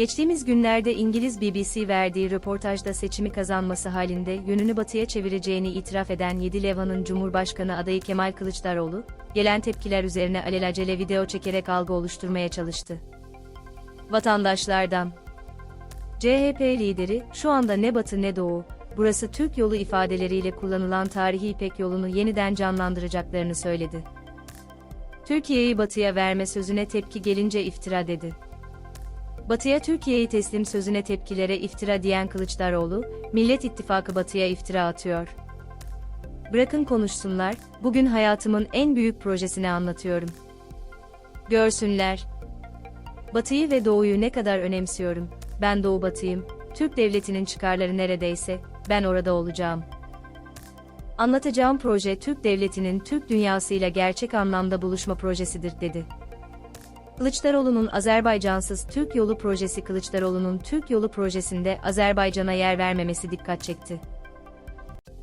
Geçtiğimiz günlerde İngiliz BBC verdiği röportajda seçimi kazanması halinde yönünü batıya çevireceğini itiraf eden 7 Leva'nın Cumhurbaşkanı adayı Kemal Kılıçdaroğlu, gelen tepkiler üzerine alelacele video çekerek algı oluşturmaya çalıştı. Vatandaşlardan CHP lideri, şu anda ne batı ne doğu, burası Türk yolu ifadeleriyle kullanılan tarihi İpek yolunu yeniden canlandıracaklarını söyledi. Türkiye'yi batıya verme sözüne tepki gelince iftira dedi. Batı'ya Türkiye'yi teslim sözüne tepkilere iftira diyen Kılıçdaroğlu, Millet İttifakı Batı'ya iftira atıyor. Bırakın konuşsunlar, bugün hayatımın en büyük projesini anlatıyorum. Görsünler. Batı'yı ve Doğu'yu ne kadar önemsiyorum. Ben Doğu Batı'yım. Türk devletinin çıkarları neredeyse, ben orada olacağım. Anlatacağım proje Türk devletinin Türk dünyasıyla gerçek anlamda buluşma projesidir dedi. Kılıçdaroğlu'nun Azerbaycansız Türk Yolu projesi Kılıçdaroğlu'nun Türk Yolu projesinde Azerbaycan'a yer vermemesi dikkat çekti.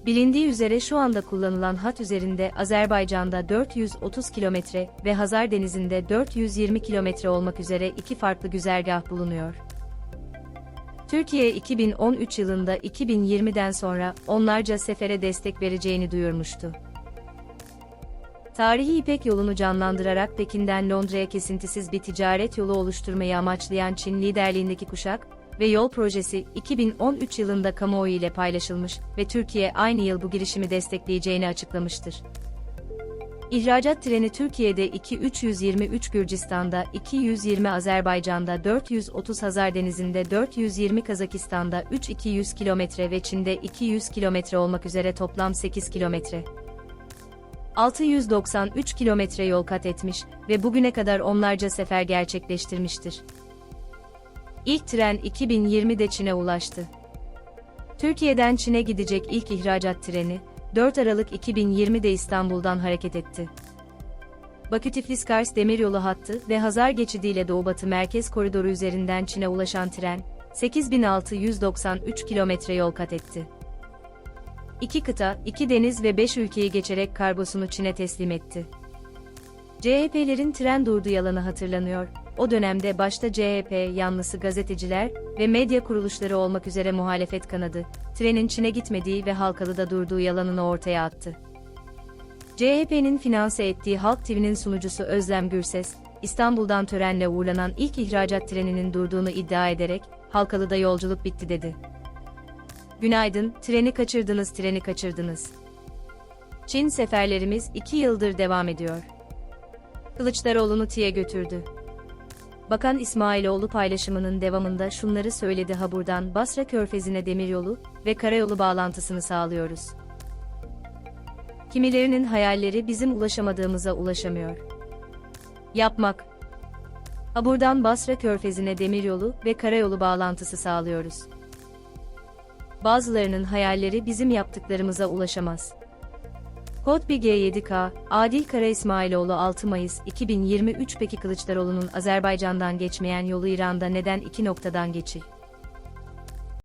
Bilindiği üzere şu anda kullanılan hat üzerinde Azerbaycan'da 430 kilometre ve Hazar Denizi'nde 420 kilometre olmak üzere iki farklı güzergah bulunuyor. Türkiye 2013 yılında 2020'den sonra onlarca sefere destek vereceğini duyurmuştu. Tarihi İpek yolunu canlandırarak Pekin'den Londra'ya kesintisiz bir ticaret yolu oluşturmayı amaçlayan Çin liderliğindeki kuşak ve yol projesi 2013 yılında kamuoyu ile paylaşılmış ve Türkiye aynı yıl bu girişimi destekleyeceğini açıklamıştır. İhracat treni Türkiye'de 2323 Gürcistan'da, 220 Azerbaycan'da, 430 Hazar Denizi'nde, 420 Kazakistan'da, 3200 kilometre ve Çin'de 200 kilometre olmak üzere toplam 8 kilometre. 693 kilometre yol kat etmiş ve bugüne kadar onlarca sefer gerçekleştirmiştir. İlk tren 2020'de Çin'e ulaştı. Türkiye'den Çin'e gidecek ilk ihracat treni, 4 Aralık 2020'de İstanbul'dan hareket etti. Bakü-Tiflis-Kars demiryolu hattı ve Hazar geçidiyle Doğu-Batı Merkez Koridoru üzerinden Çin'e ulaşan tren, 8693 kilometre yol kat etti. İki kıta, iki deniz ve beş ülkeyi geçerek kargosunu Çin'e teslim etti. CHP'lerin tren durduğu yalanı hatırlanıyor. O dönemde başta CHP yanlısı gazeteciler ve medya kuruluşları olmak üzere muhalefet kanadı, trenin Çin'e gitmediği ve Halkalı'da durduğu yalanını ortaya attı. CHP'nin finanse ettiği Halk TV'nin sunucusu Özlem Gürses, İstanbul'dan törenle uğurlanan ilk ihracat treninin durduğunu iddia ederek, Halkalı'da yolculuk bitti dedi. Günaydın, treni kaçırdınız, treni kaçırdınız. Çin seferlerimiz iki yıldır devam ediyor. Kılıçdaroğlu'nu Tİ'ye götürdü. Bakan İsmailoğlu paylaşımının devamında şunları söyledi ha buradan Basra Körfezi'ne demiryolu ve karayolu bağlantısını sağlıyoruz. Kimilerinin hayalleri bizim ulaşamadığımıza ulaşamıyor. Yapmak. Ha buradan Basra Körfezi'ne demiryolu ve karayolu bağlantısı sağlıyoruz. Bazılarının hayalleri bizim yaptıklarımıza ulaşamaz. Kod bir G7K, Adil Kara İsmailoğlu 6 Mayıs 2023 Peki Kılıçdaroğlu'nun Azerbaycan'dan geçmeyen yolu İran'da neden iki noktadan geçi?